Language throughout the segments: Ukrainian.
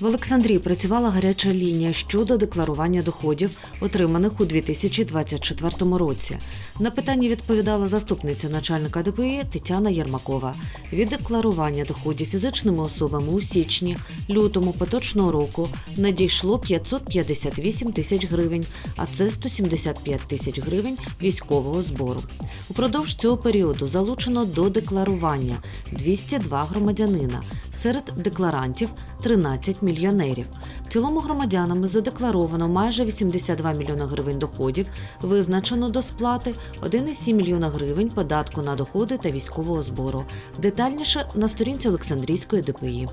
В Олександрії працювала гаряча лінія щодо декларування доходів, отриманих у 2024 році. На питання відповідала заступниця начальника ДПІ Тетяна Єрмакова. Від декларування доходів фізичними особами у січні, лютому поточного року надійшло 558 тисяч гривень, а це 175 тисяч гривень військового збору. Упродовж цього періоду залучено до декларування 202 громадянина. Серед декларантів 13 мільйонерів. В цілому громадянами задекларовано майже 82 мільйона гривень доходів, визначено до сплати 1,7 мільйона гривень податку на доходи та військового збору. Детальніше на сторінці Олександрійської ДПІ.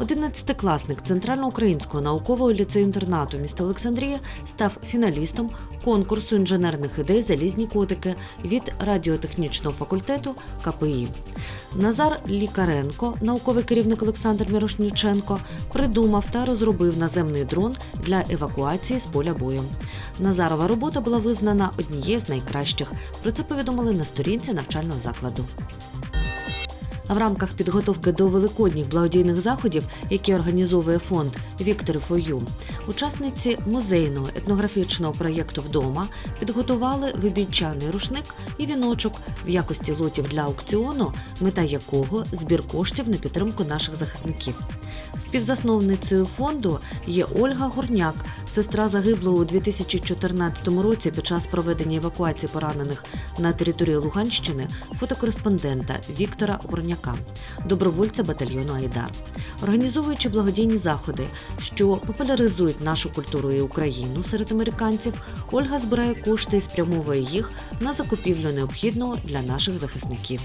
Одинадцятикласник Центральноукраїнського наукового ліцею-інтернату міста Олександрія став фіналістом конкурсу інженерних ідей Залізні котики від радіотехнічного факультету КПІ. Назар Лікаренко, науковий керівник Олександр Мірошніченко, придумав та розробив наземний дрон для евакуації з поля бою. Назарова робота була визнана однією з найкращих. Про це повідомили на сторінці навчального закладу. В рамках підготовки до великодніх благодійних заходів, які організовує фонд Віктори Фою, учасниці музейного етнографічного проєкту вдома підготували вибійчаний рушник і віночок в якості лотів для аукціону, мета якого збір коштів на підтримку наших захисників. Співзасновницею фонду є Ольга Горняк, сестра загиблого у 2014 році під час проведення евакуації поранених на території Луганщини фотокореспондента Віктора Горняка, добровольця батальйону Айдар. Організовуючи благодійні заходи, що популяризують нашу культуру і Україну серед американців, Ольга збирає кошти і спрямовує їх на закупівлю необхідного для наших захисників.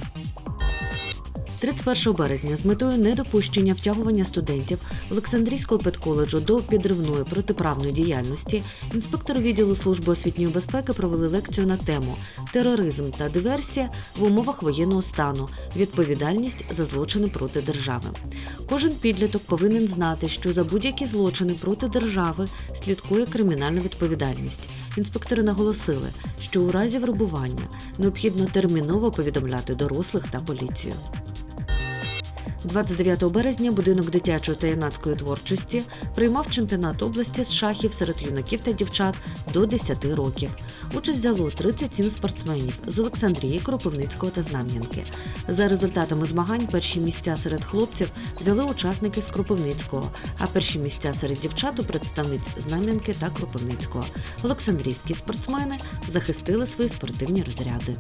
31 березня з метою недопущення втягування студентів Олександрійського педколеджу до підривної протиправної діяльності інспектори відділу служби освітньої безпеки провели лекцію на тему тероризм та диверсія в умовах воєнного стану, відповідальність за злочини проти держави. Кожен підліток повинен знати, що за будь-які злочини проти держави слідкує кримінальна відповідальність. Інспектори наголосили, що у разі вербування необхідно терміново повідомляти дорослих та поліцію. 29 березня будинок дитячої та юнацької творчості приймав чемпіонат області з шахів серед юнаків та дівчат до 10 років. Участь взяло 37 спортсменів з Олександрії, Кропивницького та Знам'янки. За результатами змагань перші місця серед хлопців взяли учасники з Кропивницького, а перші місця серед дівчат у представниць Знам'янки та Кропивницького. Олександрійські спортсмени захистили свої спортивні розряди.